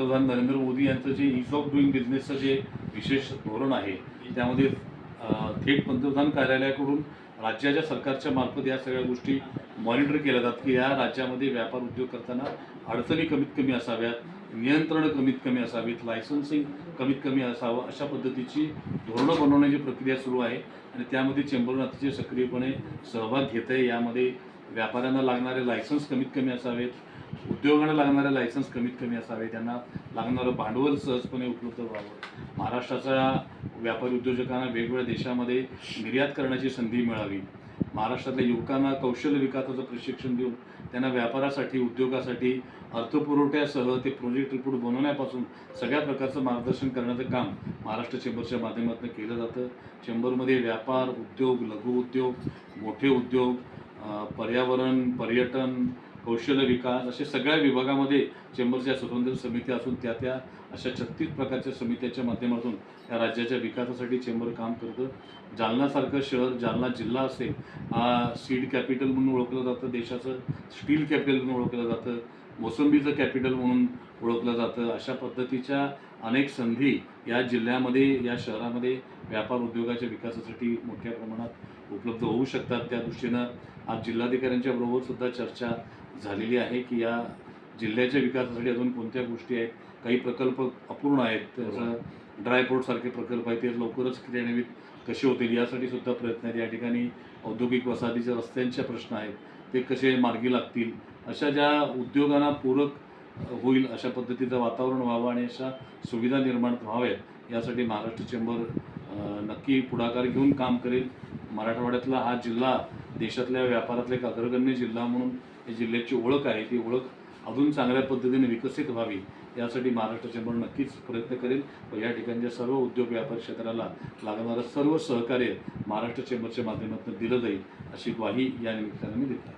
पंतप्रधान नरेंद्र मोदी यांचं जे इज ऑफ डुईंग बिझनेसचं जे विशेष धोरण आहे त्यामध्ये थेट पंतप्रधान कार्यालयाकडून राज्याच्या सरकारच्या मार्फत या सगळ्या गोष्टी मॉनिटर केल्या जातात की या राज्यामध्ये व्यापार उद्योग करताना अडचणी कमीत कमी असाव्यात नियंत्रण कमीत कमी असावीत लायसन्सिंग कमीत कमी असावं अशा पद्धतीची धोरणं बनवण्याची प्रक्रिया सुरू आहे. आणि त्यामध्ये चेंबर अतिशय सक्रियपणे सहभाग घेत आहे यामध्ये व्यापाऱ्यांना लागणारे लायसन्स कमीत कमी असावेत. उद्योगाला लागणारे लायसन्स कमीत कमी असावे त्यांना लागणारं भांडवल सहजपणे उपलब्ध व्हावं. महाराष्ट्राच्या व्यापारी उद्योजकांना वेगवेगळ्या देशामध्ये निर्यात करण्याची संधी मिळावी. महाराष्ट्रातल्या युवकांना कौशल्य विकासाचं प्रशिक्षण देऊन त्यांना व्यापारासाठी उद्योगासाठी अर्थपुरवठ्यासह ते प्रोजेक्ट रिपोर्ट बनवण्यापासून सगळ्या प्रकारचं मार्गदर्शन करण्याचं काम महाराष्ट्र चेंबरच्या माध्यमातून केलं जातं. चेंबरमध्ये व्यापार उद्योग लघु उद्योग मोठे उद्योग पर्यावरण पर्यटन कौशल्य विकास असे सगळ्या विभागामध्ये चेंबरच्या स्वतंत्र समित्या असून त्या त्या अशा छत्तीस प्रकारच्या समित्याच्या माध्यमातून या राज्याच्या विकासासाठी चेंबर काम करतं. जालनासारखं शहर जालना जिल्हा असेल हा सीड कॅपिटल म्हणून ओळखलं जातं. देशाचं स्टील कॅपिटल म्हणून ओळखलं जातं. मोसंबीचं कॅपिटल म्हणून ओळखलं जातं. अशा पद्धतीच्या अनेक संधी या जिल्ह्यामध्ये या शहरामध्ये व्यापार उद्योगाच्या विकासासाठी मोठ्या प्रमाणात उपलब्ध होऊ शकतात. त्या दृष्टीनं आज जिल्हाधिकाऱ्यांच्या बरोबर सुद्धा चर्चा झालेली आहे की या जिल्ह्याच्या विकासासाठी अजून कोणत्या गोष्टी आहेत? काही प्रकल्प अपूर्ण आहेत? त्याचं ड्रायपोर्ट सारखे प्रकल्प आहेत ते लवकरच क्रियान्वित कसे होतील? यासाठी सुद्धा प्रयत्न आहेत. या ठिकाणी औद्योगिक वसाहतीच्या रस्त्यांचे प्रश्न आहेत. ते कसे मार्गी लागतील? अशा ज्या उद्योगांना पूरक होईल अशा पद्धतीचं वातावरण व्हावं आणि अशा सुविधा निर्माण व्हाव्यात यासाठी महाराष्ट्र चेंबर नक्की पुढाकार घेऊन काम करेल. मराठवाड्यातला हा जिल्हा देशातल्या व्यापारातला एक अग्रगण्य जिल्हा म्हणून या जिल्ह्याची ओळख आहे. ती ओळख अजून चांगल्या पद्धतीने विकसित व्हावी यासाठी महाराष्ट्र चेंबर नक्कीच प्रयत्न करेल व या ठिकाणच्या सर्व उद्योग व्यापार क्षेत्राला लागणारं सर्व सहकार्य महाराष्ट्र चेंबरच्या माध्यमातून दिलं जाईल अशी ग्वाही या निमित्तानं मी देतो.